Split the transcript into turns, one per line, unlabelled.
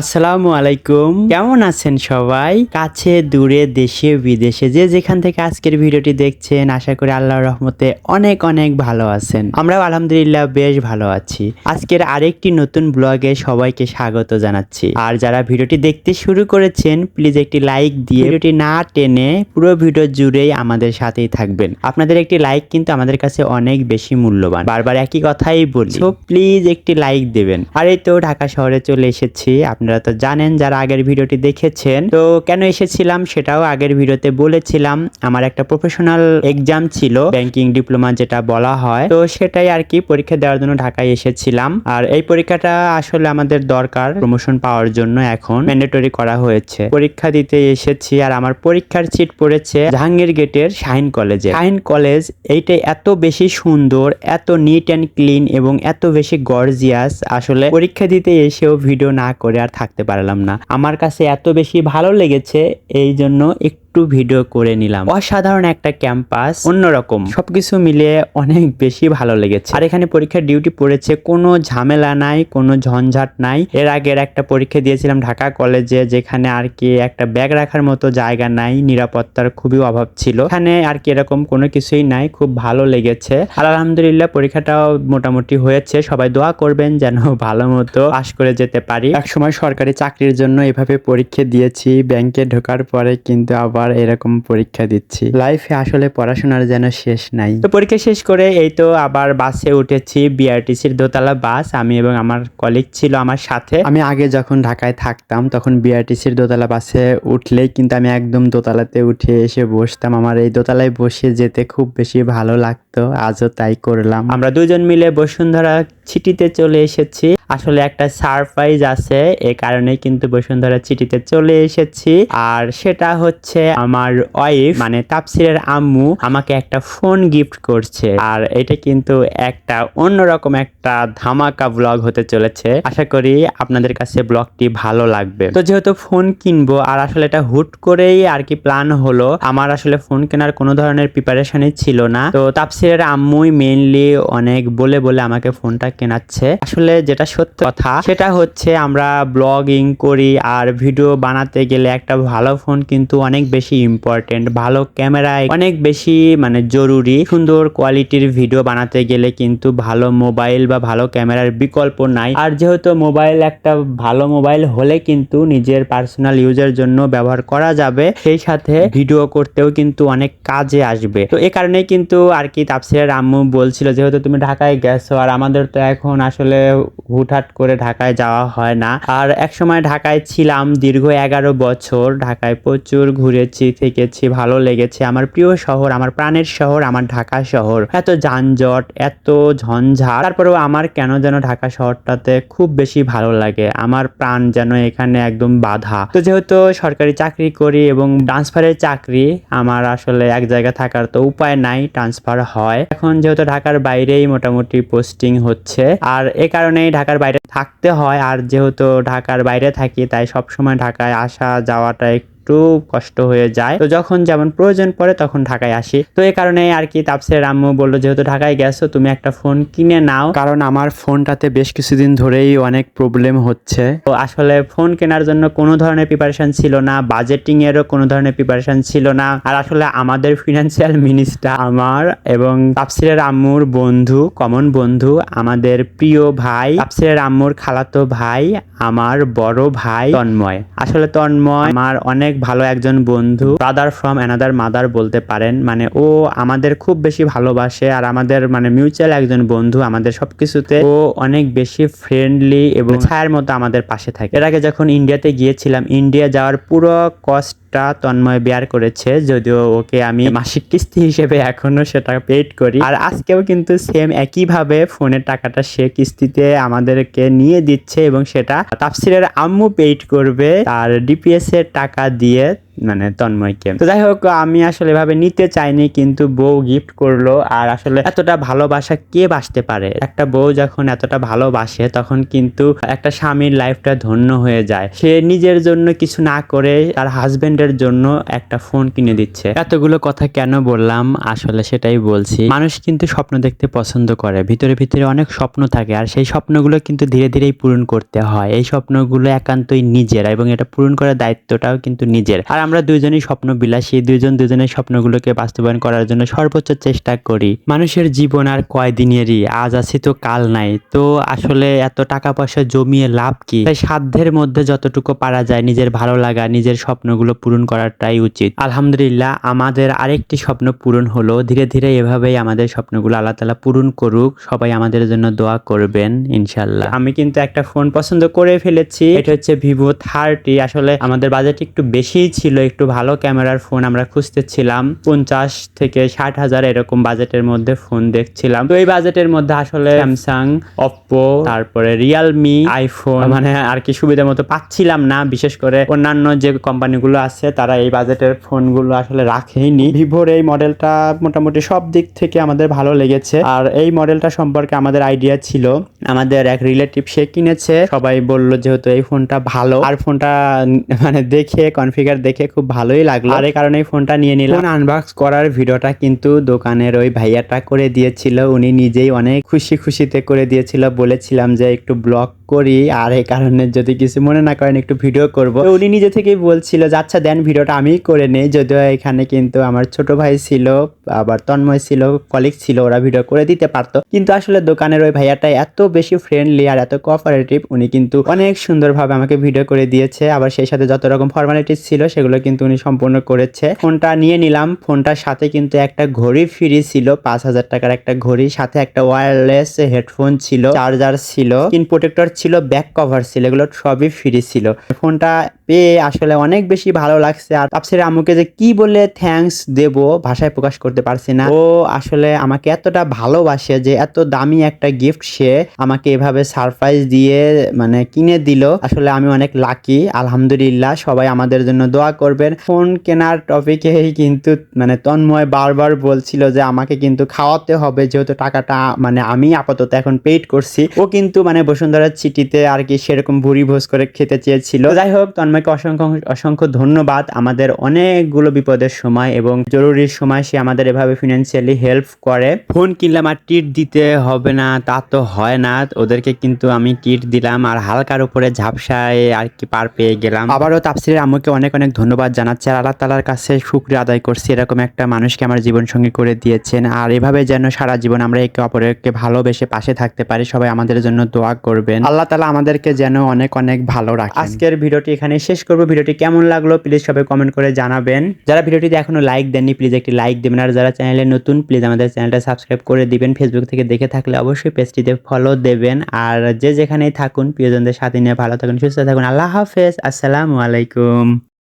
আসসালামু আলাইকুম। কেমন আছেন সবাই? কাছে, দূরে, দেশে, বিদেশে যে যেখান থেকে আজকের ভিডিওটি দেখছেন, আশা করি আল্লাহর রহমতে অনেক অনেক ভালো আছেন। আমরাও আলহামদুলিল্লাহ বেশ ভালো আছি। আজকের আরেকটি নতুন ব্লগে সবাইকে স্বাগত জানাচ্ছি। আর যারা ভিডিওটি দেখতে শুরু করেছেন প্লিজ একটি লাইক দিয়ে ভিডিওটি না টেনে পুরো ভিডিও জুড়েই আমাদের সাথেই থাকবেন। আপনাদের একটি লাইক কিন্তু আমাদের কাছে অনেক বেশি মূল্যবান। বারবার একই কথাই বলি। প্লিজ একটি লাইক দেবেন। আর এই তো ঢাকা শহরে চলে এসেছি। আপনারা তো জানেন যারা আগের ভিডিওটি দেখেছেন। তো কেন এসেছিলাম সেটাও আগের ভিডিওতে বলেছিলাম। আমার একটা প্রফেশনাল এক্সাম ছিল, ব্যাংকিং ডিপ্লোমা যেটা বলা হয়। তো সেটাই আর কি পরীক্ষা দেওয়ার জন্য ঢাকায় এসেছিলাম। আর এই পরীক্ষাটা আসলে আমাদের দরকার প্রমোশন পাওয়ার জন্য এখন ম্যান্ডেটরি করা হয়েছে। পরীক্ষা দিতে এসেছি আর আমার পরীক্ষার সিট পড়েছে জাহাঙ্গীর গেটের শাহিন কলেজে। শাহিন কলেজ এইটা এত বেশি সুন্দর, এত নিট অ্যান্ড ক্লিন এবং এত বেশি গর্জিয়াস আসলে পরীক্ষা দিতে এসেও ভিডিও না করে আর থাকতে পারলাম না। আমার কাছে এত বেশি ভালো লেগেছে এই জন্য একটু ভিডিও করে নিলাম। অসাধারণ একটা ক্যাম্পাস অন্যরকম। সবকিছু মিলিয়ে অনেক বেশি ভালো লেগেছে। আর এখানে পরীক্ষার ডিউটি পড়েছে, কোনো ঝামেলা নাই, কোনো ঝঞ্ঝাট নাই। এর আগের একটা পরীক্ষা দিয়েছিলাম ঢাকা কলেজে, যেখানে আর কি একটা ব্যাগ রাখার মতো জায়গা নাই, নিরাপত্তার খুবই অভাব ছিল। এখানে আর কি এরকম কোনো কিছুই নাই, খুব ভালো লেগেছে। আর আলহামদুলিল্লাহ, পরীক্ষাটাও মোটামুটি হয়েছে। সবাই দোয়া করবেন যেন ভালো মতো পাশ করে যেতে পারি। একসময় সরকারি চাকরির জন্য এভাবে পরীক্ষা দিয়েছি ব্যাংকে ঢোকার পরে কিন্তু আবার এরকম পরীক্ষা দিচ্ছি। লাইফে আসলে পড়াশোনার যেন শেষ নাই। তো পরীক্ষা শেষ করে এই তো আবার বাসে উঠেছি বিআরটিসির দোতলা বাস। আমি এবং আমার কলিগ ছিল আমার সাথে। আমি আগে যখন ঢাকায় থাকতাম তখন বিআরটিসির দোতলা বাসে উঠলেই কিন্তু আমি একদম দোতলাতে উঠে এসে বসতাম। আমার এই দোতলায় বসে যেতে খুব বেশি ভালো লাগতো আজও তাই করলাম। আমরা দুজন মিলে বসুন্ধরা ছিটিতে চলে এসেছি। আসলে একটা সারপ্রাইজ আছে এ কারণে কিন্তু বসুন্ধরা চিঠিতে চলে এসেছি। আর সেটা হচ্ছে আমার ওয়াইফ মানে তাপসিরের আম্মু আমাকে একটা ফোন গিফট করছে। আর এটা কিন্তু একটা অন্যরকম একটা ধামাকা ব্লগ হতে চলেছে। আশা করি আপনাদের কাছে ব্লগটি ভালো লাগবে। তো যেহেতু ফোন কিনবো, আর আসলে এটা হুট করেই আর কি প্ল্যান হলো, আমার আসলে ফোন কেনার কোনো ধরনের প্রিপারেশনই ছিল না। তো তাপসিরের আম্মুই মেইনলি অনেক বলে বলে আমাকে ফোনটা কেনাচ্ছে। আসলে যেটা সত্য কথা, সেটা হচ্ছে আমরা ব্লগিং করি, আর ভিডিও বানাতে গেলে একটা ভালো ফোন কিন্তু অনেক বেশি ইম্পর্টেন্ট ভালো ক্যামেরায় অনেক বেশি মানে জরুরি। সুন্দর কোয়ালিটির ভিডিও বানাতে গেলে কিন্তু ভালো মোবাইল বা ভালো ক্যামেরার বিকল্প নাই। আর যেহেতু মোবাইল একটা ভালো মোবাইল হলে কিন্তু নিজের পার্সোনাল ইউজের জন্য ব্যবহার করা যাবে, সেই সাথে ভিডিও করতেও কিন্তু অনেক কাজে আসবে। তো এ কারণে কিন্তু আর কি তাপসিরের আম্মু বলছিল, যেহেতু তুমি ঢাকায় গেছো, আর আমাদের তো এখন আসলে হুটহাট করে ঢাকায় যাওয়া হয় না। আর এক সময় ঢাকায় ছিলাম দীর্ঘ এগারো বছর। ঢাকায় প্রচুর ঘুরেছি। থেকেছি, ভালো লেগেছে। আমার প্রিয় শহর, আমার প্রাণের শহর, আমার ঢাকা শহর। এত যানজট, এত ঝঞ্ঝা তারপরেও আমার কেন যেন ঢাকা শহরটাতে খুব বেশি ভালো লাগে। আমার প্রাণ যেন এখানে একদম বাধা। তো যেহেতু সরকারি চাকরি করি এবং ট্রান্সফারের চাকরি, আমার আসলে এক জায়গায় থাকার তো উপায় নাই, ট্রান্সফার হয়। এখন যেহেতু ঢাকার বাইরেই মোটামুটি পোস্টিং হচ্ছে। আর এ কারণেই ঢাকার বাইরে থাকতে হয়। আর যেহেতু ঢাকার বাইরে থাকি, তাই সবসময় ঢাকায় আসা যাওয়াটা একটু কষ্ট হয়ে যায়। তো যখন যেমন প্রয়োজন পড়ে তখন ঢাকায় আসি। তো এই কারণে আর কি তাপসের আম্মু বলল যেহেতু ঢাকায় গেছো তুমি একটা ফোন কিনে নাও। কারণ আমার ফোনটাতে বেশ কিছুদিন ধরেই অনেক প্রবলেম হচ্ছে। তো আসলে ফোন কেনার জন্য কোনো ধরনের প্রিপারেশন ছিল না বাজেটিং এরও কোনো ধরনের প্রিপারেশন ছিল না। আর আসলে আমাদের ফিনান্সিয়াল মিনিস্টার আমার এবং তাপসিরের আম্মুর বন্ধু কমন বন্ধু আমাদের প্রিয় ভাই তাপসিরের আম্মুর খালাতো ভাই আমার বড় ভাই তন্ময়। আসলে তন্ময় আমার অনেক ভালো একজন বন্ধু ব্রাদার ফ্রম অ্যানাদার মাদার বলতে পারেন। মানে ও আমাদের খুব বেশি ভালোবাসে আর আমাদের মানে মিউচুয়াল একজন বন্ধু আমাদের সবকিছুতে। ও অনেক বেশি ফ্রেন্ডলি এবং ছায়ার মতো আমাদের পাশে থাকে। এর আগে যখন ইন্ডিয়াতে গিয়েছিলাম ইন্ডিয়া যাওয়ার পুরো কষ্টটা তন্ময় বিয়ার করেছে, যদিও ওকে আমি মাসিক কিস্তি হিসেবে এখনও সেটা পেড করি। আর আজকেও কিন্তু সেম একইভাবে ফোনের টাকাটা সে কিস্তিতে আমাদেরকে নিয়ে দিচ্ছে এবং সেটা তাফসিরের আম্মু পেইড করবে। আর ডিপিএস এর টাকা দিয়ে মানে তন্ময়কে তো যাই হোক আমি আসলে এভাবে নিতে চাইনি, কিন্তু বউ গিফট করল। আর আসলে এতটা ভালোবাসা কে বাসতে পারে? একটা বউ যখন এতটা ভালোবাসে, তখন কিন্তু একটা স্বামীর লাইফটা ধন্য হয়ে যায়। সে নিজের জন্য কিছু না করে তার হাজবেন্ডের জন্য একটা ফোন কিনে দিচ্ছে। এতগুলো কথা কেন বললাম? আসলে সেটাই বলছি। মানুষ কিন্তু স্বপ্ন দেখতে পছন্দ করে। ভিতরে ভিতরে অনেক স্বপ্ন থাকে, আর সেই স্বপ্নগুলো কিন্তু ধীরে ধীরেই পূরণ করতে হয়। এই স্বপ্নগুলো একান্তই নিজের, এবং এটা পূরণ করার দায়িত্বটাও কিন্তু নিজের। আর আমরা দুইজনই স্বপ্ন বিলাসী দুইজন দুজনের স্বপ্নগুলোকে বাস্তবায়ন করার জন্য সর্বোচ্চ চেষ্টা করি। মানুষের জীবন আর কয়দিনেরই? আজ আছি তো কাল নাই। তো আসলে এত টাকা পয়সা জমিয়ে লাভ কি? তাই সাধ্যের মধ্যে যতটুকু পারা যায় নিজের ভালো লাগা, নিজের স্বপ্নগুলো পূরণ করাটাই উচিত। আলহামদুলিল্লাহ, আমাদের আরেকটি স্বপ্ন পূরণ হলো। ধীরে ধীরে এভাবেই আমাদের স্বপ্নগুলো আল্লাহ তালা পূরণ করুক। সবাই আমাদের জন্য দোয়া করবেন ইনশাল্লাহ আমি কিন্তু একটা ফোন পছন্দ করে ফেলেছি। এটা হচ্ছে ভিভো থার্টি। আসলে আমাদের বাজেট একটু বেশিই ছিল। একটু ভালো ক্যামেরার ফোন আমরা খুঁজতেছিলাম। পঞ্চাশ থেকে ষাট হাজার এরকম বাজেটের মধ্যে ফোন দেখছিলাম। তো এই বাজেটের মধ্যে আসলে স্যামসাং অপ্পো তারপরে রিয়ালমি আইফোন মানে আর কি সুবিধা মতো পাচ্ছিলাম না। বিশেষ করে অন্যান্য যে কোম্পানিগুলো আছে, তারা এই বাজেটের ফোনগুলো আসলে রাখেইনি। ভিভোর এই মডেলটা মোটামুটি সব দিক থেকে আমাদের ভালো লেগেছে। আর এই মডেলটা সম্পর্কে আমাদের আইডিয়া ছিল। আমাদের এক রিলেটিভ সে কিনেছে। সবাই বলল যেহেতু এই ফোনটা ভালো। আর ফোনটা মানে দেখে, কনফিগার দেখে খুব ভালোই লাগল। আর এই কারণে ফোনটা নিয়ে নিলাম। ফোন আনবক্স করার ভিডিওটা কিন্তু দোকানের ওই ভাইয়াটা করে দিয়েছিল। উনি নিজেই অনেক খুশি খুশিতে করে দিয়েছিল। বলেছিলাম যে একটু ব্লগ করি, আর এই কারণে যদি কিছু মনে না করেন, একটু ভিডিও করব। উনি নিজে থেকেই বলছিল যে আচ্ছা দেন ভিডিওটা আমিই করে নেই। যদিও এখানে কিন্তু আমার ছোট ভাই ছিল, আবার তন্ময় ছিল কলিগ ছিল, ওরা ভিডিও করে দিতে পারতো। কিন্তু আসলে দোকানের ওই ভাইয়াটা এত বেশি ফ্রেন্ডলি আর এত কোঅপারেটিভ উনি কিন্তু অনেক সুন্দরভাবে আমাকে ভিডিও করে দিয়েছে। আবার সেই সাথে যত রকম ফর্মালিটিস ছিল, সেগুলো কিন্তু উনি সম্পূর্ণ করেছে। ফোনটা নিয়ে নিলাম। ফোনটার সাথে কিন্তু একটা ঘড়ি ফ্রি ছিল, পাঁচ হাজার টাকার একটা ঘড়ি, সাথে একটা ওয়্যারলেস হেডফোন ছিল চার্জার ছিল। স্ক্রিন প্রোটেক্টর ছিল ব্যাক কভার ছিল, এগুলো সবই ফ্রি ছিল। ফোনটা পেয়ে আসলে অনেক বেশি ভালো লাগছে আর তাপসির আম্মুকে যে কি বলে থ্যাঙ্কস দেব, ভাষায় প্রকাশ করতে পারছি না। ও আসলে আমাকে এতটা ভালোবাসে যে এত দামি একটা গিফট সে আমাকে এভাবে সারপ্রাইজ দিয়ে মানে কিনে দিল। আসলে আমি অনেক লাকি আলহামদুলিল্লাহ, সবাই আমাদের জন্য দোয়া করবেন। ফোন কেনার টপিকেই কিন্তু মানে তন্ময় বারবার বলছিল যে আমাকে কিন্তু খাওয়াতে হবে, যেহেতু টাকাটা মানে আমি আপাতত এখন পেইড করছি। ও কিন্তু মানে বসুন্ধরার চিঠিতে আর কি সেরকম ভুরি ভোজ করে খেতে চেয়েছিল। যাই হোক, তন্ময়কে অসংখ্য অসংখ্য ধন্যবাদ আমাদের অনেকগুলো বিপদের সময় এবং জরুরির সময় সে আমাদের এভাবে ফিনান্সিয়ালি হেল্প করে। ফোন কিনলাম আর টিট দিতে হবে না, তা তো হয় না। ওদেরকে কিন্তু আমি টিট দিলাম আর হালকার উপরে ঝাপসায় আর কি পার পেয়ে গেলাম। আবারও তাপসিরের আম্মুকে অনেক অনেক ধন্যবাদ জানাচ্ছি আর আল্লাহ তালার কাছে শুক্রিয়া আদায় করছি। এরকম একটা মানুষকে আমার জীবন সঙ্গী করে দিয়েছেন আর এভাবে যেন সারা জীবন আমরা একে অপরকে ভালোবেসে পাশে থাকতে পারি, সবাই আমাদের জন্য দোয়া করবেন। আল্লাহ তালা আমাদেরকে যেন অনেক অনেক ভালো রাখে আজকের ভিডিওটি এখানে শেষ করব। ভিডিওটি কেমন লাগল প্লিজ সবাই কমেন্ট করে জানাবেন। যারা ভিডিওটিতে এখনও লাইক দেননি প্লিজ একটি লাইক দেবেন। আর যারা চ্যানেলে নতুন প্লিজ আমাদের চ্যানেলটা সাবস্ক্রাইব করে দিবেন। ফেসবুক থেকে দেখে থাকলে অবশ্যই পেজটিতে ফলো দেবেন। আর যে যেখানেই থাকুন, প্রিয়জনদের সাথে নিয়ে ভালো থাকুন, সুস্থ থাকুন। আল্লাহ হাফেজ। আসসালামু আলাইকুম।